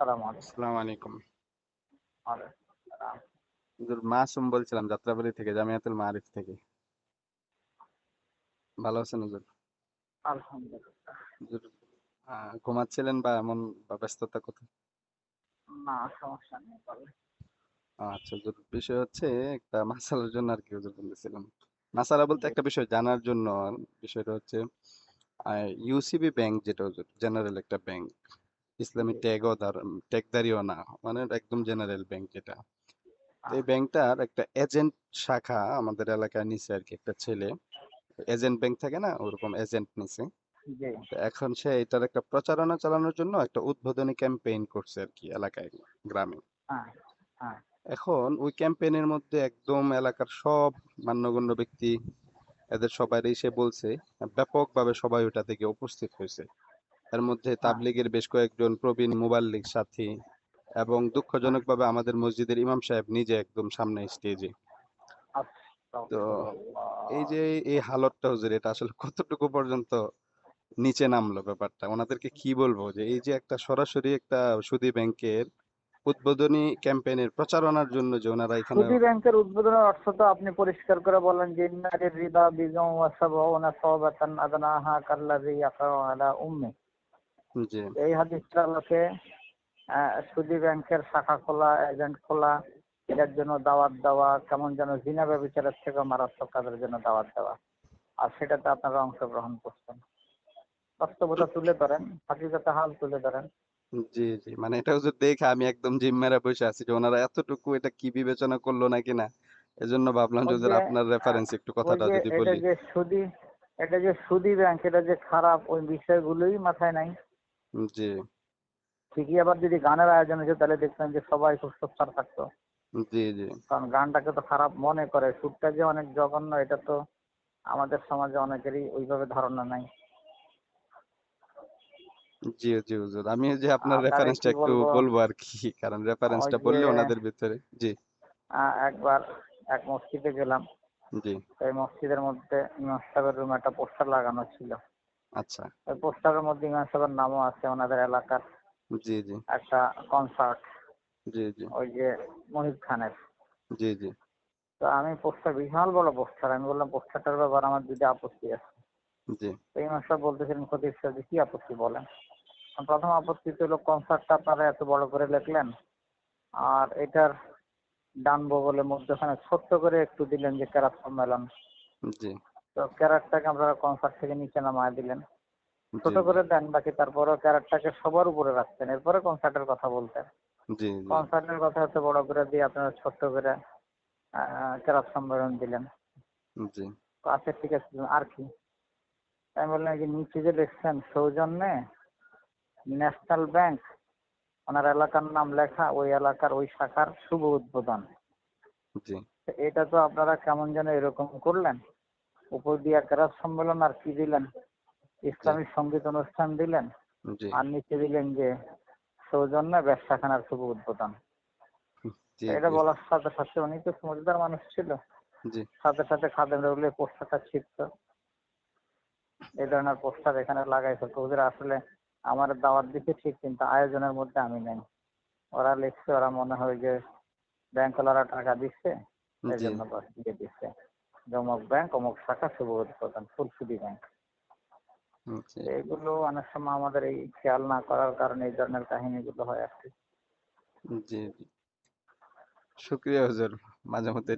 আসসালামু আলাইকুম। আসসালামু আলাইকুম। ওয়ালাইকুম আসসালাম। হুজুর মাসুম বলছিলাম যাত্রাবাড়ি থেকে জামিয়াতুল মারিফ থেকে। ভালো আছেন হুজুর? আলহামদুলিল্লাহ ঘুমাচ্ছিলেন বা এমন ব্যস্ততা কোথায়? না সমস্যা নেই আচ্ছা হুজুর বিষয় হচ্ছে একটা মাসালার জন্য আর কি হুজুর বলতেছিলাম। মাসালা বলতে একটা বিষয় জানার জন্য বিষয়টা হচ্ছে ইউসিবি ব্যাংক যেটা হুজুর জেনারেল একটা ব্যাংক ইসলামী। ট্যাগও ট্যাগদারিও না। মানে একদম জেনারেল ব্যাংক যেটা এই ব্যাংকটার একটা এজেন্ট শাখা আমাদের এলাকায় নিছে আর কি একটা ছেলে। এজেন্ট ব্যাংক থাকে না ওরকম এজেন্ট তো এখন সে এটার একটা প্রচারণা চালানোর জন্য একটা উদ্বোধনী ক্যাম্পেইন করছে আর কি এলাকায় গ্রামে। হ্যাঁ হ্যাঁ এখন ওই ক্যাম্পেইনের মধ্যে একদম এলাকার সব মান্যগণ্য ব্যক্তি এদের সবারই সে বলছে ব্যাপকভাবে সবাই ওটা থেকে উপস্থিত হয়েছে। এর মধ্যে হ্যাঁ। তাবলিগের বেশ কয়েকজন প্রবীণ মুবাল্লিগ সাথী এবং দুঃখজনকভাবে আমাদের মসজিদের ইমাম সাহেব নিজে একদম সামনে স্টেজে। তো এই যে এই হালতটা হুজুর এটা আসলে কতটুকু পর্যন্ত নিচে নামলো ব্যাপারটা? ওনাদেরকে কি বলব যে এই যে একটা সরাসরি একটা সুদি ব্যাংকের উদ্বোধনী ক্যাম্পেইনের প্রচারণার জন্য যে ওনারা এখানে সুদি ব্যাংকের উদ্বোধনের অর্থ তো আপনি পরিষ্কার করে বলেন যে ইন্নারির রিবা বিজম ওয়াসাবাউনা সাওবাতান আদনাহা কাল্লাযী ইয়াকাউ আলা উম্মি। এই হাদিসটা আহ, সুদী ব্যাংকের শাখা খোলা এজেন্ট খোলা এটার জন্য দাওয়াত দেওয়া কেমন যেন জিনা ব্যবচারের থেকে মারাত্মক কাজের জন্য দাওয়াত দেওয়া। আর সেটাতে আপনারা অংশগ্রহণ করছেন। বাস্তবতা তুলে ধরেন হাকিকতে হাল তুলে ধরেন। জি জি। মানে এটা হুজুর দেখে আমি একদম জিম মেরে বসে আছি যে ওনারা এতটুকু এটা কি বিবেচনা করল নাকি না এজন্য ভাবলাম যে ওই হুজুর যে, আপনার রেফারেন্স একটু কথাটা যদি এটা যে সুদি এটা যে সুদি ব্যাংক এটা যে খারাপ ওই বিষয়গুলোই মাথায় নাই। জি। ঠিকই আবার যদি গানের আয়োজন হয়েছে তাহলে দেখতেন যে সবাই খুব সোচ্চার থাকতো জি জি। কারণ গানটাকে তো খারাপ মনে করে সুরটা যে অনেক জঘন্য এটা তো আমাদের সমাজে অনেকেরই ওইভাবে ধারণা নাই। জি জি হুজুর। আমি যে আপনার রেফারেন্সটা একটু বলব? আর কি কারণ রেফারেন্সটা বললে ওনাদের ভিতরে জি। একবার এক মসজিদে গেলাম। জি। এই মসজিদের মধ্যে ইমাম সাহেবের রুমে একটা পোস্টার লাগানো ছিল। আচ্ছা। ওই পোস্টারের মধ্যে ইমাম সাহেবের নামও আছে ওনাদের এলাকার। জি জি। একটা কনসার্ট জি জি। ওই যে মহিব খানের। জি জি। তো আমি পোস্টার বিশাল বড় পোস্টার। আমি বললাম পোস্টারটার ব্যাপার আমার দুটো আপত্তি আছে। জি। তো ইমাম সাহেব বলতেছিলেন খতিব সাহেব যে কি আপত্তি বলেন? প্রথম আপত্তি তো হলো কনসার্টটা আপনারা এত বড় করে লিখলেন আর এটার ডান বগলের মধ্যখানে ছোট্ট করে একটু দিলেন যে ক্যারাত সম্মেলন জি। তো ক্যারাটটাকে আপনারা কনসার্ট থেকে নিচে নামায় দিলেন। ছোট করে দেন বাকি তারপরেও ক্যারাটটাকে সবার উপরে রাখতেন। এরপরে কনসার্টের কথা বলতেন। কনসার্টের কথা এত বড় করে দিয়ে আপনারা ছোট্ট করে আহ, ক্যারাত সম্মেলন দিলেন। আচ্ছা ঠিক আছে আর কি? আমি বললাম যে নিচে যে দেখছেন সৌজন্যে ন্যাশনাল ব্যাংক ওনার এলাকার নাম লেখা ওই এলাকার ওই শাখার শুভ উদ্বোধন। এটা তো আপনারা কেমন যেন এরকম করলেন। উপর দিয়ে ক্যারাত সম্মেলন আর কি দিলেন? ইসলামিক সংগীত অনুষ্ঠান দিলেন? আর নিচে দিলেন যে সৌজন্য ব্যবসাখানার শুভ উদ্বোধন। এটা বলার সাথে সাথে উনি তো সমঝদার মানুষ ছিল। সাথে সাথে খাদেম রুলে পোস্টারটা ছিটত। এই ধরনের পোস্টার এখানে লাগাইছে। ওদের আসলে আমার দাওয়াত দিচ্ছে ঠিক কিন্তু আয়োজনের মধ্যে আমি নেই। ওরা লিখছে ওরা মনে হয় যে ব্যাংকওয়ালারা টাকা দিচ্ছে এই জন্য দিয়ে দিচ্ছে। যে অমুক ব্যাংক অমুক শাখা শুভ প্রধান ফুলসুদি ব্যাংক এগুলো এইগুলো অনেক সময় আমাদের এই খেয়াল না করার কারণে এই ধরনের কাহিনীগুলো হয় আর কি। জি জি। শুক্রিয়া হুজুর মাঝে মধ্যে